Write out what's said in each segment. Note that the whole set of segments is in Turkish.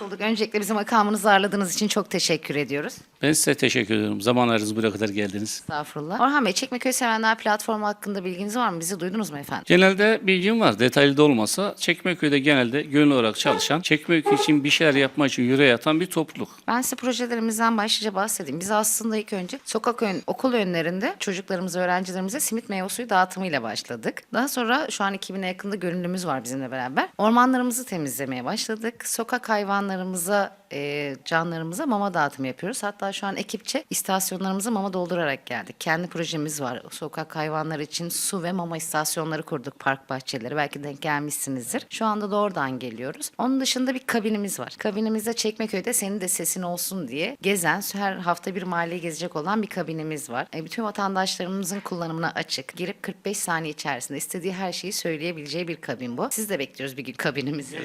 Bulduk. Öncelikle bizi makamınıza ağırladığınız için çok teşekkür ediyoruz. Ben size teşekkür ediyorum. Zaman ayırdınız buraya kadar geldiniz. Estağfurullah. Orhan Bey, Çekmeköy Sevenler platformu hakkında bilginiz var mı? Bizi duydunuz mu efendim? Genelde bilgim var. Detaylı da olmasa Çekmeköy'de genelde gönüllü olarak çalışan, Çekmeköy için bir şeyler yapmak için yüreğe yatan bir topluluk. Ben size projelerimizden başlıca bahsedeyim. Biz aslında ilk önce sokak ön, okul önlerinde çocuklarımıza, öğrencilerimize simit meyve suyu dağıtımıyla başladık. Daha sonra şu an 2000'e yakında gönüllümüz var bizimle beraber. Ormanlarımızı temizlemeye başladık. Sokak hayvanlarımıza, e, canlarımıza mama dağıtımı yapıyoruz. Hatta şu an ekipçe istasyonlarımıza mama doldurarak geldik. Kendi projemiz var. Sokak hayvanları için su ve mama istasyonları kurduk. Park bahçeleri. Belki denk gelmişsinizdir. Şu anda da oradan geliyoruz. Onun dışında bir kabinimiz var. Kabinimizde Çekmeköy'de senin de sesin olsun diye gezen, her hafta bir mahalleyi gezecek olan bir kabinimiz var. E, bütün vatandaşlarımızın kullanımına açık. Girip 45 saniye içerisinde istediği her şeyi söyleyebileceği bir kabin bu. Siz de bekliyoruz bir gün kabinimizi.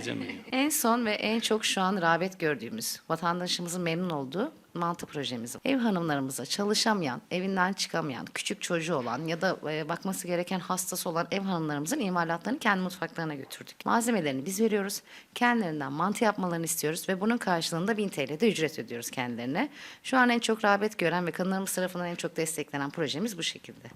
En son ve en çok şu an rağbet gördüğümüz, vatandaşımızın memnun olduğu mantı projemiz. Ev hanımlarımıza çalışamayan, evinden çıkamayan, küçük çocuğu olan ya da e, bakması gereken hastası olan ev hanımlarımızın imalatlarını kendi mutfaklarına götürdük. Malzemelerini biz veriyoruz. Kendilerinden mantı yapmalarını istiyoruz ve bunun karşılığında 1000 TL de ücret ödüyoruz kendilerine. Şu an en çok rağbet gören ve kadınlarımız tarafından en çok desteklenen projemiz bu şekilde.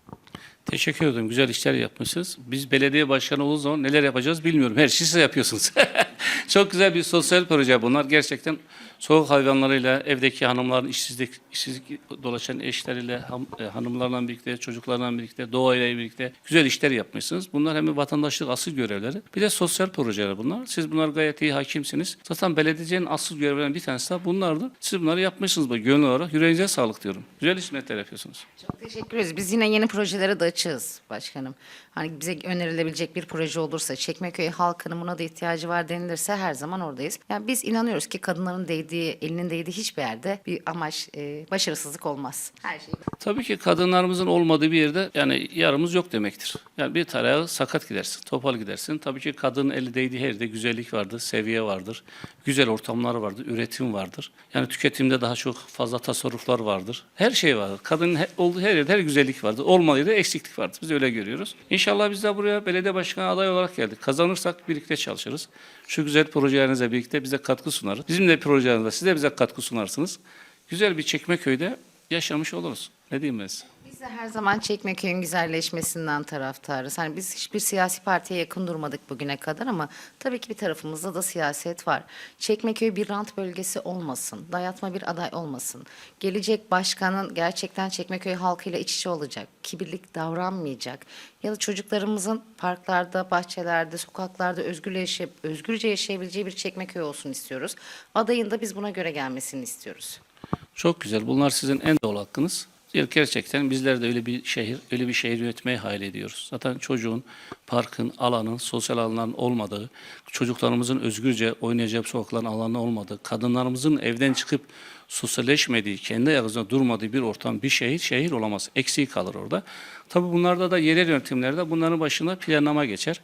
Teşekkür ederim. Güzel işler yapmışsınız. Biz belediye başkanı olduğu zaman neler yapacağız bilmiyorum. Her şeyi siz yapıyorsunuz. Çok güzel bir sosyal proje bunlar. Gerçekten sokak hayvanlarıyla, evdeki hanımların işsizlik, işsizlik dolaşan eşleriyle, ham- e, hanımlarla birlikte, çocuklarla birlikte, doğayla birlikte güzel işler yapmışsınız. Bunlar hem vatandaşlık asıl görevleri, bir de sosyal projeler bunlar. Siz bunlar gayet iyi hakimsiniz. Zaten belediyecenin asıl görevlerinden bir tanesi de bunlardı. Siz bunları yapmışsınız bu gönül olarak. Yüreğinize sağlık diyorum. Güzel hizmetler yapıyorsunuz. Çok teşekkür ederiz. Biz yine yeni projelere de açığız başkanım. Hani bize önerilebilecek bir proje olursa, Çekmeköy halkının buna da ihtiyacı var denilirse her zaman oradayız. Yani biz inanıyoruz ki kadınların değdiği, elinin değdiği hiçbir yerde bir amaç, e, başarısızlık olmaz. Her şey. Tabii ki kadınlarımızın olmadığı bir yerde yani yarımız yok demektir. Yani bir tarağı sakat gidersin, topal gidersin. Tabii ki kadının eli değdiği her yerde güzellik vardır, seviye vardır, güzel ortamlar vardır, üretim vardır. Yani tüketimde daha çok fazla tasarruflar vardır. Her şey vardır. Kadının olduğu her yerde her güzellik vardır. Olmadığı yerde eksiklik vardır. Biz öyle görüyoruz. İnşallah biz de buraya belediye başkanı aday olarak geldik. Kazanırsak birlikte çalışırız. Şu güzel projelerinizle birlikte bize katkı sunarız. Bizim de projelerinizle siz de bize katkı sunarsınız. Güzel bir Çekmeköy'de yaşamış oluruz. Ne diyeyim? Biz de her zaman Çekmeköy'ün güzelleşmesinden taraftarız. Hani biz hiçbir siyasi partiye yakın durmadık bugüne kadar ama tabii ki bir tarafımızda da siyaset var. Çekmeköy bir rant bölgesi olmasın, dayatma bir aday olmasın. Gelecek başkanın gerçekten Çekmeköy halkıyla iç içe olacak, kibirlik davranmayacak ya da çocuklarımızın parklarda, bahçelerde, sokaklarda özgürce, yaşayıp, özgürce yaşayabileceği bir Çekmeköy olsun istiyoruz. Adayın da biz buna göre gelmesini istiyoruz. Çok güzel. Bunlar sizin en doğal hakkınız. Gerçekten bizler de öyle bir şehir, öyle bir şehir yönetmeyi hayal ediyoruz. Zaten çocuğun, parkın, alanın, sosyal alanların olmadığı, çocuklarımızın özgürce oynayacağı sokakların alanı olmadığı, kadınlarımızın evden çıkıp sosyalleşmediği, kendi ayaklarında durmadığı bir ortam, bir şehir, şehir olamaz. Eksiği kalır orada. Tabii bunlarda da yerel yönetimlerde bunların başına planlama geçer.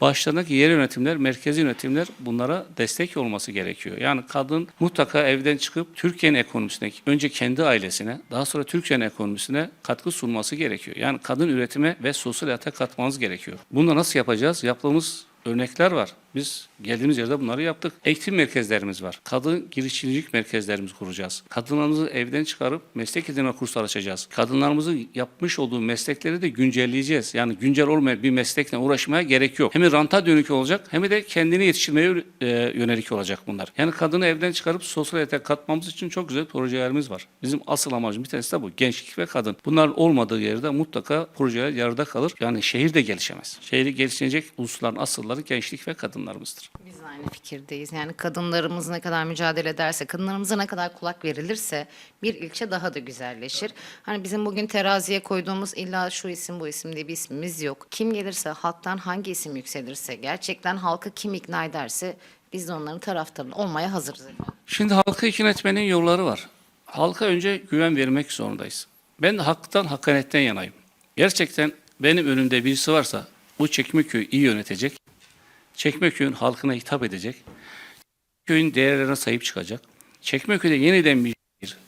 Başlarındaki yerel yönetimler, merkezi yönetimler bunlara destek olması gerekiyor. Yani kadın mutlaka evden çıkıp Türkiye'nin ekonomisine, önce kendi ailesine, daha sonra Türkiye'nin ekonomisine katkı sunması gerekiyor. Yani kadın üretime ve sosyal hayata katmanız gerekiyor. Bunu nasıl yapacağız? Yaptığımız örnekler var. Biz geldiğimiz yerde bunları yaptık. Eğitim merkezlerimiz var. Kadın girişimcilik merkezlerimizi kuracağız. Kadınlarımızı evden çıkarıp meslek edinme kursları açacağız. Kadınlarımızın yapmış olduğu meslekleri de güncelleyeceğiz. Yani güncel olmayan bir meslekle uğraşmaya gerek yok. Hem ranta dönük olacak hem de kendini yetiştirmeye e, yönelik olacak bunlar. Yani kadını evden çıkarıp sosyal hayata katmamız için çok güzel projelerimiz var. Bizim asıl amacımız bir tanesi de bu. Gençlik ve kadın. Bunların olmadığı yerde mutlaka projeler yarıda kalır. Yani şehir de gelişemez. Şehri geliştirecek unsurların asılları gençlik ve kadınlarımızdır. Biz aynı fikirdeyiz. Yani kadınlarımız ne kadar mücadele ederse, kadınlarımıza ne kadar kulak verilirse bir ilçe daha da güzelleşir. Hani bizim bugün teraziye koyduğumuz illa şu isim bu isim diye bir ismimiz yok. Kim gelirse, halktan hangi isim yükselirse, gerçekten halkı kim ikna ederse biz de onların taraftarı olmaya hazırız. Şimdi halkı ikna etmenin yolları var. Halka önce güven vermek zorundayız. Ben haktan, hakkanetten yanayım. Gerçekten benim önümde birisi varsa bu Çekmeköy'ü iyi yönetecek, Çekmeköy'ün halkına hitap edecek, köyün değerlerine sahip çıkacak, Çekmeköy'de yeniden bir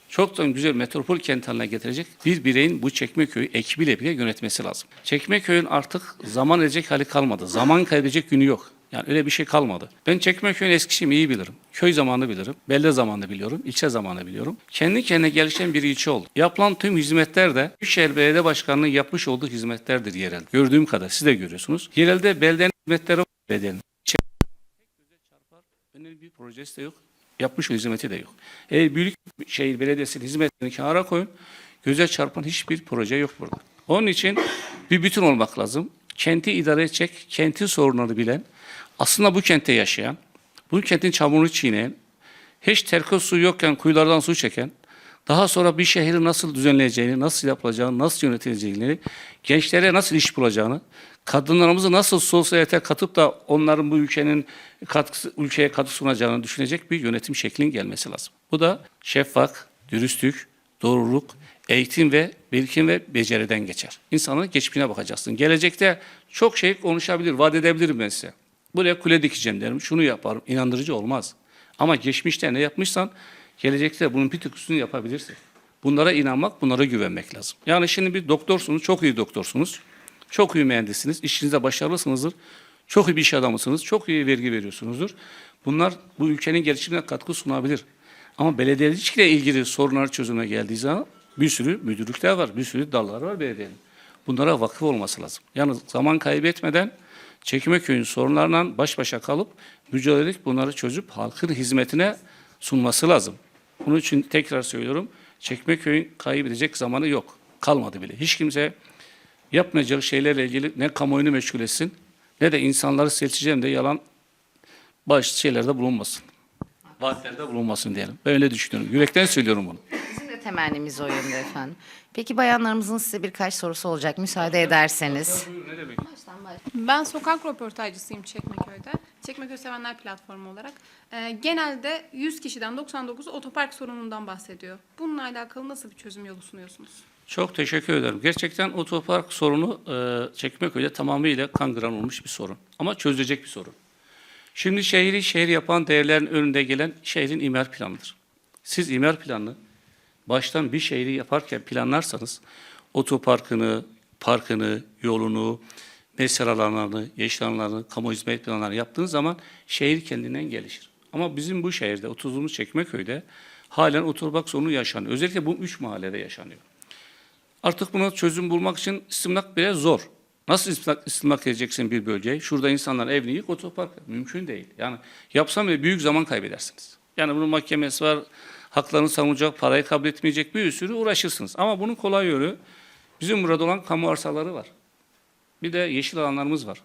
çoktan güzel metropol kent haline getirecek bir bireyin bu Çekmeköy ekibiyle bile yönetmesi lazım. Çekmeköy'ün artık zaman edecek hali kalmadı. Zaman kaybedecek günü yok. Yani öyle bir şey kalmadı. Ben Çekmeköy'ün Eskişehir'i iyi bilirim. Köy zamanı bilirim. Belde zamanı biliyorum. ilçe zamanı biliyorum. Kendi kendine gelişen bir ilçe oldu. Yapılan tüm hizmetler de Büyükşehir Belediye Başkanı'nın yapmış olduğu hizmetlerdir yerel. Gördüğüm kadar siz de görüyorsunuz. Yerelde belediyenin hizmetleri. Belediyenin. Önemli bir projesi de yok. Yapmış hizmeti de yok. Eğer Büyükşehir Belediyesi'nin hizmetlerini kenara koyun, göze çarpan hiçbir proje yok burada. Onun için bir bütün olmak lazım. Kenti idare edecek, kentin sorunlarını bilen, aslında bu kentte yaşayan, bu kentin çamurunu çiğneyen, hiç terkos suyu yokken kuyulardan su çeken, daha sonra bir şehri nasıl düzenleyeceğini, nasıl yapılacağını, nasıl yönetileceğini, gençlere nasıl iş bulacağını, kadınlarımızı nasıl sosyalite katıp da onların bu ülkenin katkısı, ülkeye katkı sunacağını düşünecek bir yönetim şeklinin gelmesi lazım. Bu da şeffaf, dürüstlük, doğruluk, eğitim ve birikim ve beceriden geçer. İnsanın geçmişine bakacaksın. Gelecekte çok şey konuşabilir, vaat edebilirim ben size. Buraya kule dikeceğim derim, şunu yaparım. İnandırıcı olmaz. Ama geçmişte ne yapmışsan gelecekte bunun bir tık üstünü yapabilirsin. Bunlara inanmak, bunlara güvenmek lazım. Yani şimdi bir doktorsunuz, çok iyi doktorsunuz. Çok iyi mühendissiniz, işinizde başarılısınızdır. Çok iyi bir iş adamısınız, çok iyi vergi veriyorsunuzdur. Bunlar bu ülkenin gelişimine katkı sunabilir. Ama belediyecilikle ilgili sorunlar çözüme geldiği zaman bir sürü müdürlükler var, bir sürü dallar var belediyenin. Bunlara vakıf olması lazım. Yani zaman kaybetmeden Çekmeköy'ün sorunlarla baş başa kalıp mücadele bunları çözüp halkın hizmetine sunması lazım. Bunun için tekrar söylüyorum, Çekmeköy'ün kaybedecek zamanı yok. Kalmadı bile. Hiç kimse yapmayacağı şeylerle ilgili ne kamuoyunu meşgul etsin ne de insanları seçeceğim de yalan başlı şeylerde bulunmasın. Vaatlerde bulunmasın diyelim. Ben öyle düşünüyorum. Yürekten söylüyorum bunu. Bizim de temennimiz o yönde efendim. Peki bayanlarımızın size birkaç sorusu olacak müsaade ederseniz. Ne demek? Ben sokak röportajcısıyım Çekmeköy'de. Çekmeköy Sevenler Platformu olarak. Ee, genelde 100 kişiden 99'u otopark sorunundan bahsediyor. Bununla alakalı nasıl bir çözüm yolu sunuyorsunuz? Çok teşekkür ederim. Gerçekten otopark sorunu e, Çekmeköy'de tamamıyla kangren olmuş bir sorun. Ama çözülecek bir sorun. Şimdi şehri şehir yapan değerlerin önünde gelen şehrin imar planıdır. Siz imar planını baştan bir şehri yaparken planlarsanız otoparkını, parkını, yolunu, mesir alanlarını, yeşil alanlarını, kamu hizmet planlarını yaptığınız zaman şehir kendinden gelişir. Ama bizim bu şehirde, oturduğumuz Çekmeköy'de halen otopark sorunu yaşanıyor. Özellikle bu üç mahallede yaşanıyor. Artık buna çözüm bulmak için istimlak biraz zor. Nasıl istimlak, istimlak edeceksin bir bölgeyi? Şurada insanlar evini yık, otopark. Mümkün değil. Yani yapsam bile büyük zaman kaybedersiniz. Yani bunun mahkemesi var, haklarını savunacak, parayı kabul etmeyecek bir sürü uğraşırsınız. Ama bunun kolay yolu bizim burada olan kamu arsaları var. Bir de yeşil alanlarımız var.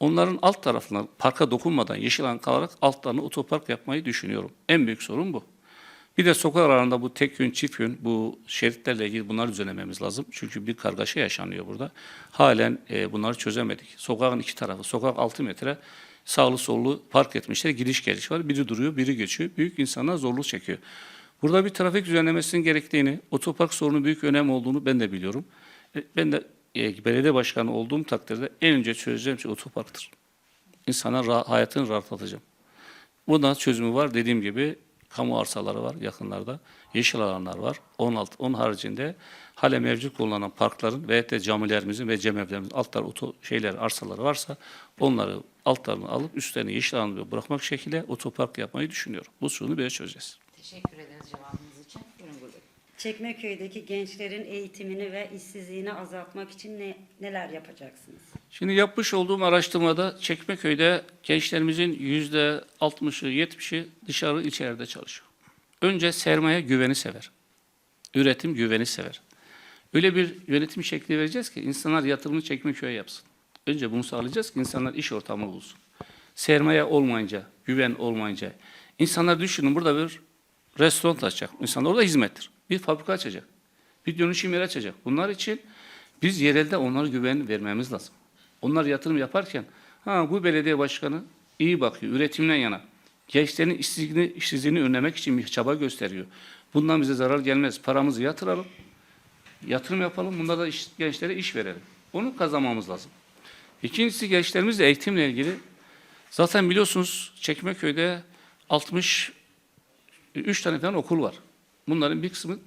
Onların alt tarafına parka dokunmadan yeşil alan kalarak altlarını otopark yapmayı düşünüyorum. En büyük sorun bu. Bir de sokak aralarında bu tek yön, çift yön, bu şeritlerle ilgili bunları düzenlememiz lazım. Çünkü bir kargaşa yaşanıyor burada. Halen e, bunları çözemedik. Sokağın iki tarafı, sokak 6 metre sağlı sollu park etmişler. Gidiş geliş var. Biri duruyor, biri geçiyor. Büyük insanlar zorluk çekiyor. Burada bir trafik düzenlemesinin gerektiğini, otopark sorunu büyük önem olduğunu ben de biliyorum. E, Ben de e, belediye başkanı olduğum takdirde en önce çözeceğim şey otoparktır. İnsanların ra- hayatını rahatlatacağım. Bundan çözümü var. Dediğim gibi kamu arsaları var yakınlarda. Yeşil alanlar var. 16, onun haricinde hala mevcut kullanılan parkların ve de camilerimizin ve cemevlerimizin altları, oto, şeyler, arsaları varsa onları altlarını alıp üstlerini yeşil alanlara bırakmak şekilde otopark yapmayı düşünüyorum. Bu sorunu böyle çözeceğiz. Teşekkür ederiz cevabınız için. Buyurun Gül Bey. Çekmeköy'deki gençlerin eğitimini ve işsizliğini azaltmak için ne, neler yapacaksınız? Şimdi yapmış olduğum araştırmada Çekmeköy'de gençlerimizin yüzde 60'ı 70'i dışarı içeride çalışıyor. Önce sermaye güveni sever. Üretim güveni sever. Öyle bir yönetim şekli vereceğiz ki insanlar yatırımını Çekmeköy'e yapsın. Önce bunu sağlayacağız ki insanlar iş ortamı bulsun. Sermaye olmayınca, güven olmayınca. insanlar düşünün burada bir restoran açacak. İnsanlar orada hizmettir. Bir fabrika açacak. Bir dönüşüm yeri açacak. Bunlar için biz yerelde onlara güven vermemiz lazım. Onlar yatırım yaparken ha bu belediye başkanı iyi bakıyor, üretimden yana. Gençlerin işsizliğini, işsizliğini önlemek için bir çaba gösteriyor. Bundan bize zarar gelmez. Paramızı yatıralım, yatırım yapalım, bunda da iş, gençlere iş verelim. Onu kazanmamız lazım. İkincisi gençlerimizle eğitimle ilgili. Zaten biliyorsunuz Çekmeköy'de 63 tane falan okul var. Bunların bir kısmı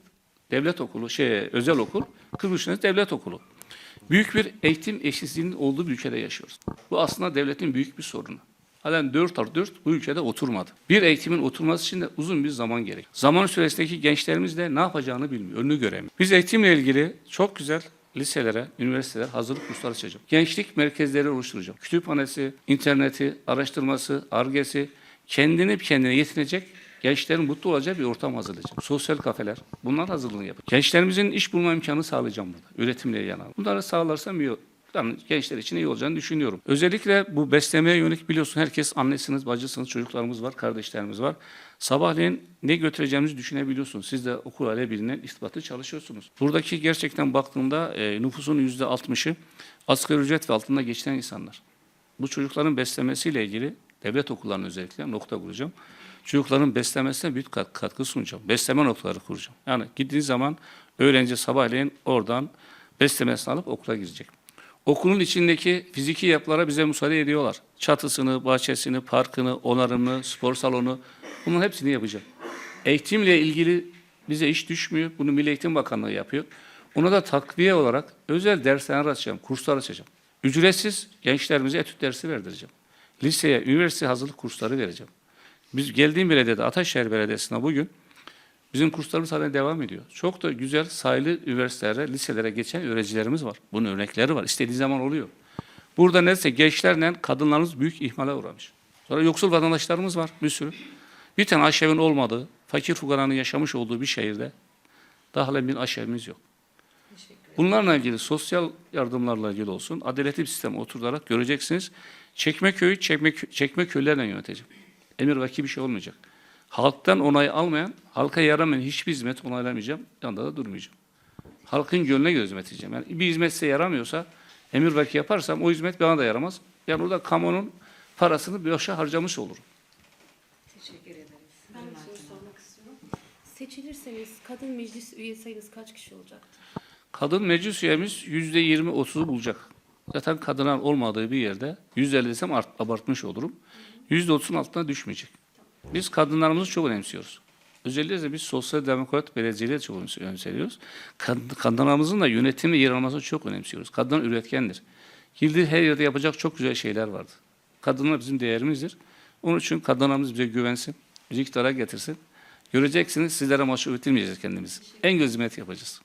devlet okulu, şey özel okul, 43 tane devlet okulu. Büyük bir eğitim eşitsizliğinin olduğu bir ülkede yaşıyoruz. Bu aslında devletin büyük bir sorunu. Halen 4 artı 4 bu ülkede oturmadı. Bir eğitimin oturması için de uzun bir zaman gerek. Zaman süresindeki gençlerimiz de ne yapacağını bilmiyor, önünü göremiyor. Biz eğitimle ilgili çok güzel liselere, üniversiteler hazırlık kursları açacağım. Gençlik merkezleri oluşturacağım. Kütüphanesi, interneti, araştırması, argesi, kendini kendine yetinecek gençlerin mutlu olacağı bir ortam hazırlayacağım. Sosyal kafeler, bunlar hazırlığını yapacağım. Gençlerimizin iş bulma imkanı sağlayacağım burada. Üretimle yana. Bunları sağlarsam iyi yani gençler için iyi olacağını düşünüyorum. Özellikle bu beslemeye yönelik biliyorsun herkes annesiniz, bacısınız, çocuklarımız var, kardeşlerimiz var. Sabahleyin ne götüreceğimizi düşünebiliyorsunuz. Siz de okul hale bilinen irtibatlı çalışıyorsunuz. Buradaki gerçekten baktığımda e, nüfusun yüzde altmışı asgari ücret ve altında geçinen insanlar. Bu çocukların beslemesiyle ilgili devlet okullarının özellikle nokta kuracağım. Çocukların beslemesine büyük kat- katkı sunacağım. Besleme noktaları kuracağım. Yani gittiği zaman öğrenci sabahleyin oradan beslemesini alıp okula girecek. Okulun içindeki fiziki yapılara bize müsaade ediyorlar. Çatısını, bahçesini, parkını, onarımını, spor salonu bunun hepsini yapacağım. Eğitimle ilgili bize iş düşmüyor. Bunu Milli Eğitim Bakanlığı yapıyor. Ona da takviye olarak özel dershaneler açacağım, kurslar açacağım. Ücretsiz gençlerimize etüt dersi verdireceğim. Liseye, üniversite hazırlık kursları vereceğim. Biz geldiğim belediyede, Ataşehir Belediyesi'ne bugün bizim kurslarımız hala devam ediyor. Çok da güzel sayılı üniversitelere, liselere geçen öğrencilerimiz var. Bunun örnekleri var. İstediği zaman oluyor. Burada neredeyse gençlerle kadınlarımız büyük ihmale uğramış. Sonra yoksul vatandaşlarımız var bir sürü. Bir tane aşevin olmadığı, fakir fukaranın yaşamış olduğu bir şehirde daha hala bir aşevimiz yok. Bunlarla ilgili sosyal yardımlarla ilgili olsun, adaletli bir sistem oturarak göreceksiniz. Çekmeköy'ü Çekmeköy, Çekmeköy'lerle yöneteceğim. Emir vaki bir şey olmayacak. Halktan onay almayan, halka yaramayan hiçbir hizmet onaylamayacağım. Yanında da durmayacağım. Halkın gönlüne gözmeteceğim. Yani bir hizmet size yaramıyorsa, emir vaki yaparsam o hizmet bana da yaramaz. Yani orada kamunun parasını boşa harcamış olurum. Teşekkür ederim. Ben bir soru sormak istiyorum. Seçilirseniz kadın meclis üye sayınız kaç kişi olacaktır? Kadın meclis üyemiz yüzde yirmi otuzu bulacak. Zaten kadınlar olmadığı bir yerde yüzde elli desem art, abartmış olurum. Hı %30'un altına düşmeyecek. Biz kadınlarımızı çok önemsiyoruz. Özellikle de biz sosyal demokrat belediyeliği çok önemsiyoruz. Kadınlarımızın da yönetimi yer almasını çok önemsiyoruz. Kadın üretkendir. Girdiği her yerde yapacak çok güzel şeyler vardı. Kadınlar bizim değerimizdir. Onun için kadınlarımız bize güvensin, bizi iktidara getirsin. Göreceksiniz sizlere maaşı öğretilmeyeceğiz kendimiz. En göz hizmet yapacağız.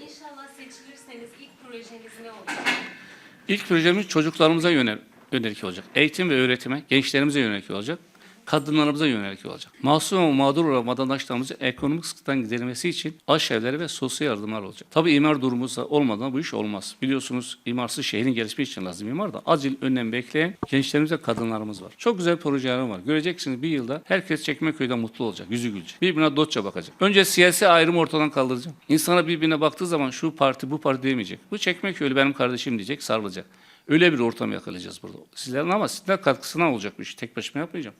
İnşallah seçilirseniz ilk projeniz ne olacak? İlk projemiz çocuklarımıza yönel yönelik olacak. Eğitim ve öğretime, gençlerimize yönelik olacak. Kadınlarımıza yönelik olacak. Masum ve mağdur olan vatandaşlarımızın ekonomik sıkıntıdan giderilmesi için aş evleri ve sosyal yardımlar olacak. Tabii imar durumu olmadan bu iş olmaz. Biliyorsunuz imarsız şehrin gelişmesi için lazım imar da acil önlem bekleyen gençlerimiz ve kadınlarımız var. Çok güzel projeler var. Göreceksiniz bir yılda herkes Çekmeköy'de mutlu olacak, yüzü gülecek. Birbirine dostça bakacak. Önce siyasi ayrımı ortadan kaldıracağım. İnsana birbirine baktığı zaman şu parti bu parti demeyecek. Bu Çekmeköylü benim kardeşim diyecek, sarılacak. Öyle bir ortam yakalayacağız burada. Sizlerin ama sizler katkısına olacak bu iş. Tek başıma yapmayacağım.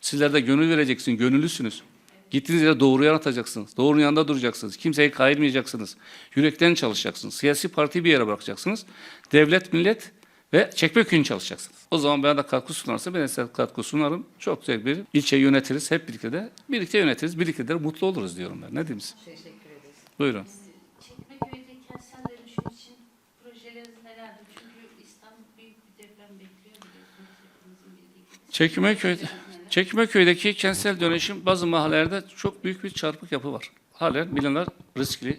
Sizler de gönül vereceksin, gönüllüsünüz. Gittiğiniz yere doğruyu anlatacaksınız. Doğrunun yanında duracaksınız. Kimseyi kayırmayacaksınız. Yürekten çalışacaksınız. Siyasi partiyi bir yere bırakacaksınız. Devlet, millet ve Çekmeköy'ün çalışacaksınız. O zaman bana da katkı sunarsa ben de size katkı sunarım. Çok güzel bir ilçeyi yönetiriz. Hep birlikte de birlikte yönetiriz. Birlikte de mutlu oluruz diyorum ben. Ne diyeyim size? Teşekkür ederiz. Buyurun. Çekmeköy'de kentsel dönüşüm için projeleriniz nelerdir? Çünkü İstanbul büyük bir deprem bekliyor biliyorsunuz hepimizin bildiği gibi. Çekmeköy'de, Çekmeköy'deki kentsel dönüşüm bazı mahallelerde çok büyük bir çarpık yapı var. Halen binalar riskli.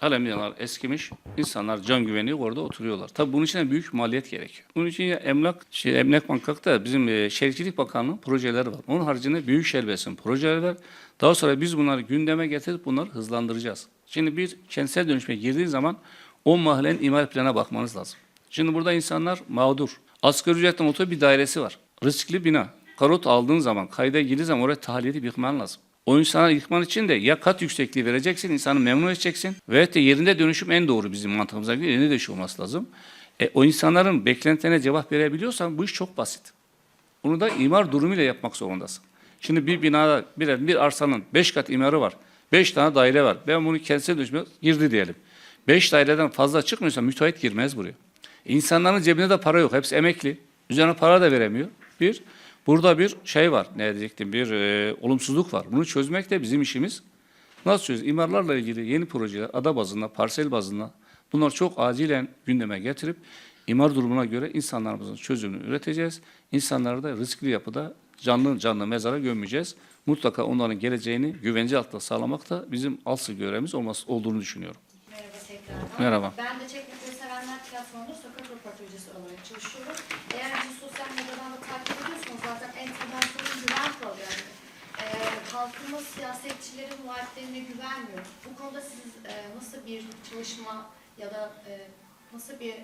Halen binalar eskimiş. İnsanlar can güveniyor orada oturuyorlar. Tabii bunun için büyük maliyet gerekiyor. Bunun için ya emlak, şey, Emlak Bankak'ta bizim e, Şehircilik Bakanlığı projeleri var. Onun haricinde büyük şerbesinin projeleri var. Daha sonra biz bunları gündeme getirip bunları hızlandıracağız. Şimdi bir kentsel dönüşüme girdiği zaman o mahallenin imar planına bakmanız lazım. Şimdi burada insanlar mağdur. Asgari ücretten oturup bir dairesi var. Riskli bina. Karot aldığın zaman, kayda girdiği zaman oraya tahliye edip yıkman lazım. O insanı yıkman için de ya kat yüksekliği vereceksin, insanı memnun edeceksin. Ve de yerinde dönüşüm en doğru bizim mantığımıza göre yerinde dönüşüm olması lazım. E, o insanların beklentilerine cevap verebiliyorsan bu iş çok basit. Bunu da imar durumuyla yapmak zorundasın. Şimdi bir binada bir, bir arsanın beş kat imarı var. Beş tane daire var. Ben bunu kentsel dönüşüme girdi diyelim. Beş daireden fazla çıkmıyorsa müteahhit girmez buraya. İnsanların cebinde de para yok. Hepsi emekli. Üzerine para da veremiyor. Bir, burada bir şey var. Ne diyecektim? Bir e, olumsuzluk var. Bunu çözmek de bizim işimiz. Nasıl çözeceğiz? İmarlarla ilgili yeni projeler, ada bazında, parsel bazında bunlar çok acilen gündeme getirip imar durumuna göre insanlarımızın çözümünü üreteceğiz. İnsanları da riskli yapıda canlı canlı mezara gömmeyeceğiz. Mutlaka onların geleceğini güvence altında sağlamak da bizim asıl görevimiz olması olduğunu düşünüyorum. Merhaba tekrar. Merhaba. Ben de Çekmeköy'ü sevenler platformunda sokak röportajcısı olarak çalışıyorum. Eğer bizi sosyal medyadan da takip ediyorsanız zaten en temel sorun güven problemi. Ee, halkımız siyasetçilerin vaatlerine güvenmiyor. Bu konuda siz e, nasıl bir çalışma ya da e, nasıl bir e,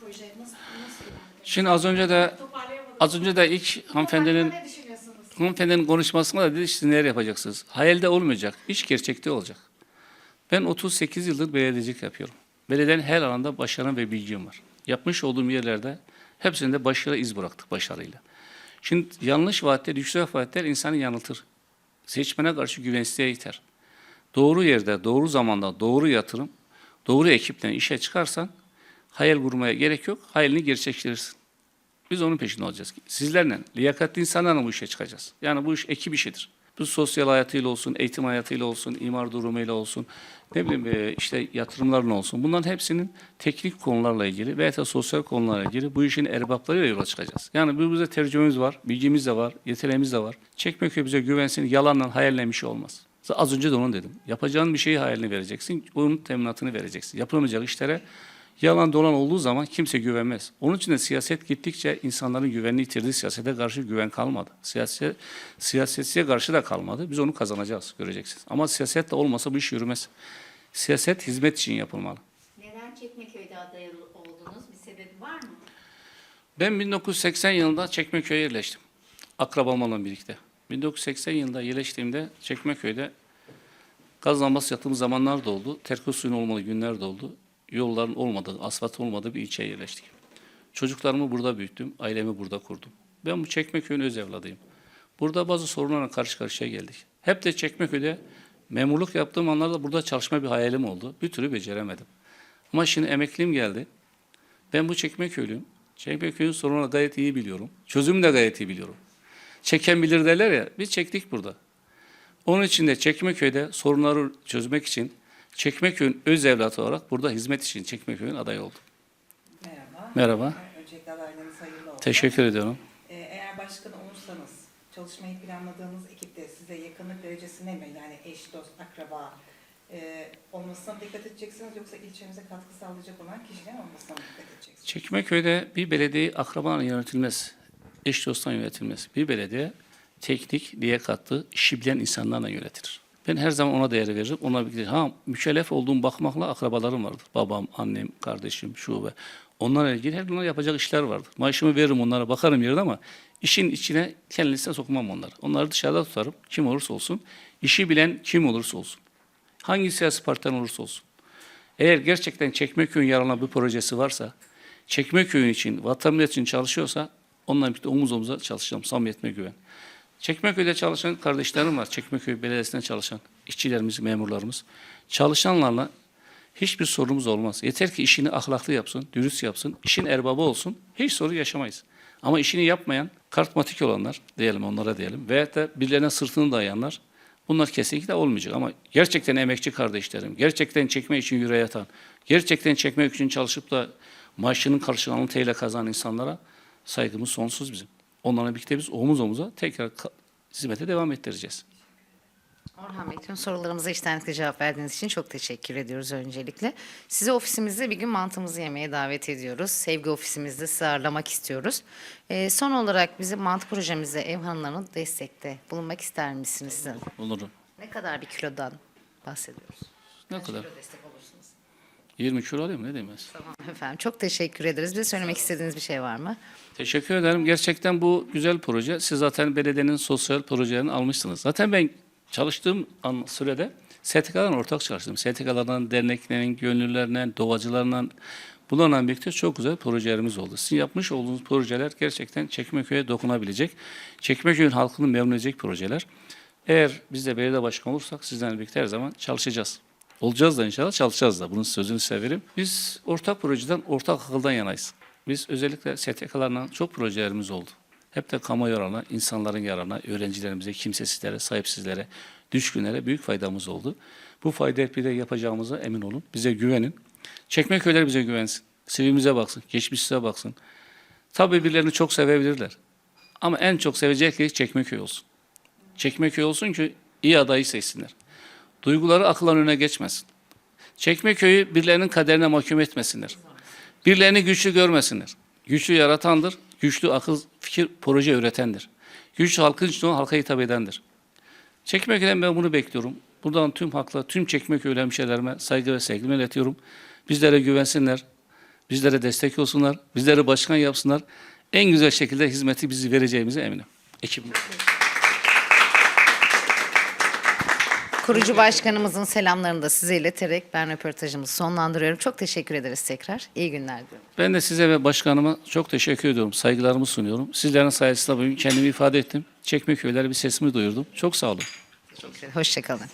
proje nasıl nasıl ilerliyor? Şimdi az önce de Toparlayamadım. az önce de ilk hanımefendinin Ne düşünüyorsunuz? Hanımefendinin konuşmasında da dedi siz neler yapacaksınız? Hayalde olmayacak, iş gerçekte olacak. Ben 38 yıldır belediyecilik yapıyorum. Belediyenin her alanda başarım ve bilgim var. Yapmış olduğum yerlerde hepsinde başarı iz bıraktık başarıyla. Şimdi yanlış vaatler, yüksek vaatler insanı yanıltır. Seçmene karşı güvensizliğe iter. Doğru yerde, doğru zamanda, doğru yatırım, doğru ekiple işe çıkarsan hayal kurmaya gerek yok, hayalini gerçekleştirirsin. Biz onun peşinde olacağız. Sizlerle, liyakatli insanlarla bu işe çıkacağız. Yani bu iş ekip işidir. Bu sosyal hayatıyla olsun, eğitim hayatıyla olsun, imar durumuyla olsun, ne bileyim e, işte yatırımlarla olsun. Bunların hepsinin teknik konularla ilgili veya da sosyal konularla ilgili bu işin erbaplarıyla yola çıkacağız. Yani birbirimize tercümemiz var, bilgimiz de var, yeteneğimiz de var. Çekmeköy bize güvensin, yalanla hayalle bir şey olmaz. Az önce de onu dedim. Yapacağın bir şeyi hayalini vereceksin, onun teminatını vereceksin. Yapılamayacak işlere Yalan dolan olduğu zaman kimse güvenmez. Onun için de siyaset gittikçe insanların güvenini yitirdi. Siyasete karşı güven kalmadı. Siyaset, siyasetçiye karşı da kalmadı. Biz onu kazanacağız, göreceksiniz. Ama siyaset de olmasa bu iş yürümez. Siyaset hizmet için yapılmalı. Neden Çekmeköy'de aday oldunuz? Bir sebebi var mı? Ben 1980 yılında Çekmeköy'e yerleştim. Akrabamla birlikte. 1980 yılında yerleştiğimde Çekmeköy'de gaz lambası yattığım zamanlar da oldu. Terkos suyun olmadığı günler de oldu. Yolların olmadığı, asfalt olmadığı bir ilçeye yerleştik. Çocuklarımı burada büyüttüm, ailemi burada kurdum. Ben bu Çekmeköy'ün öz evladıyım. Burada bazı sorunlarla karşı karşıya geldik. Hep de Çekmeköy'de memurluk yaptığım anlarda burada çalışma bir hayalim oldu. Bir türlü beceremedim. Ama şimdi emekliliğim geldi. Ben bu Çekmeköylüyüm. Çekmeköy'ün sorununu gayet iyi biliyorum. Çözümü de gayet iyi biliyorum. Çeken bilir derler ya, biz çektik burada. Onun için de Çekmeköy'de sorunları çözmek için Çekmeköy'ün öz evlatı olarak burada hizmet için Çekmeköy'ün adayı oldum. Merhaba. Merhaba. Öncelikle adaylarınız hayırlı olsun. Teşekkür ediyorum. Ee, eğer başkan olursanız çalışmayı planladığınız ekipte size yakınlık derecesine mi yani eş, dost, akraba e, olmasına dikkat edeceksiniz yoksa ilçemize katkı sağlayacak olan kişilerin olmasına mı dikkat edeceksiniz? Çekmeköy'de bir belediye akrabanla yönetilmez. Eş dosttan yönetilmez. Bir belediye teknik, liyakatlı, işi bilen insanlarla yönetilir. Ben her zaman ona değer veririm. Ona bir ha mükellef olduğum bakmakla akrabalarım vardır. Babam, annem, kardeşim, şube. Onlarla ilgili her gün yapacak işler vardır. Maaşımı veririm onlara, bakarım yerine ama işin içine kendisine sokmam onları. Onları dışarıda tutarım. Kim olursa olsun. İşi bilen kim olursa olsun. Hangi siyasi partiden olursa olsun. Eğer gerçekten Çekmeköy'ün yararına bir projesi varsa, Çekmeköy'ün için, vatan millet için çalışıyorsa onunla birlikte omuz omuza çalışacağım. Samimiyetime güven. Çekmeköy'de çalışan kardeşlerim var. Çekmeköy Belediyesi'nde çalışan işçilerimiz, memurlarımız. Çalışanlarla hiçbir sorunumuz olmaz. Yeter ki işini ahlaklı yapsın, dürüst yapsın, işin erbabı olsun. Hiç sorun yaşamayız. Ama işini yapmayan, kartmatik olanlar diyelim onlara diyelim veyahut da birilerine sırtını dayanlar bunlar kesinlikle olmayacak. Ama gerçekten emekçi kardeşlerim, gerçekten çekme için yüreğe yatan, gerçekten çekmek için çalışıp da maaşının karşılığını teyle kazanan insanlara saygımız sonsuz bizim. Onlarla birlikte biz omuz omuza tekrar hizmete devam ettireceğiz. Orhan Bey, tüm sorularımıza içtenlikle cevap verdiğiniz için çok teşekkür ediyoruz öncelikle. Sizi ofisimizde bir gün mantımızı yemeye davet ediyoruz. Sevgi ofisimizde sizi ağırlamak istiyoruz. Ee, son olarak bizim mantı projemizde ev hanımlarına destekte bulunmak ister misiniz? Olurum. Ne kadar bir kilodan bahsediyoruz? Ne kadar? Kilo destek. 20 kilo alayım ne demez. Tamam efendim. Çok teşekkür ederiz. Bize söylemek istediğiniz bir şey var mı? Teşekkür ederim. Gerçekten bu güzel proje. Siz zaten belediyenin sosyal projelerini almışsınız. Zaten ben çalıştığım an, sürede STK'larla ortak çalıştım. STK'lardan, derneklerin, gönüllülerle, doğacılarla bunlarla birlikte çok güzel projelerimiz oldu. Sizin yapmış olduğunuz projeler gerçekten Çekmeköy'e dokunabilecek, Çekmeköy'ün halkını memnun edecek projeler. Eğer biz de belediye başkanı olursak sizlerle birlikte her zaman çalışacağız. Olacağız da inşallah çalışacağız da. Bunun sözünü severim. Biz ortak projeden, ortak akıldan yanayız. Biz özellikle STK'larla çok projelerimiz oldu. Hep de kamu yararına, insanların yararına, öğrencilerimize, kimsesizlere, sahipsizlere, düşkünlere büyük faydamız oldu. Bu faydayı bir de yapacağımıza emin olun. Bize güvenin. Çekmeköyler bize güvensin. CV'mize baksın, geçmişimize baksın. Tabii birilerini çok sevebilirler. Ama en çok sevecekleri Çekmeköy olsun. Çekmeköy olsun ki iyi adayı seçsinler. Duyguları akılların önüne geçmesin. Çekmeköy'ü birilerinin kaderine mahkum etmesinler. Birilerini güçlü görmesinler. Güçlü yaratandır, güçlü akıl, fikir, proje üretendir. Güçlü halkın içinde halka hitap edendir. Çekmeköy'den ben bunu bekliyorum. Buradan tüm hakla, tüm Çekmeköy hemşehrilerime saygı ve sevgimi iletiyorum. Bizlere güvensinler, bizlere destek olsunlar, bizleri başkan yapsınlar. En güzel şekilde hizmeti bizi vereceğimize eminim. Ekibim. Kurucu başkanımızın selamlarını da size ileterek ben röportajımızı sonlandırıyorum. Çok teşekkür ederiz tekrar. İyi günler diliyorum. Ben de size ve başkanıma çok teşekkür ediyorum. Saygılarımı sunuyorum. Sizlerin sayesinde bugün kendimi ifade ettim. Çekmeköy'lere bir sesimi duyurdum. Çok sağ olun. Hoşçakalın.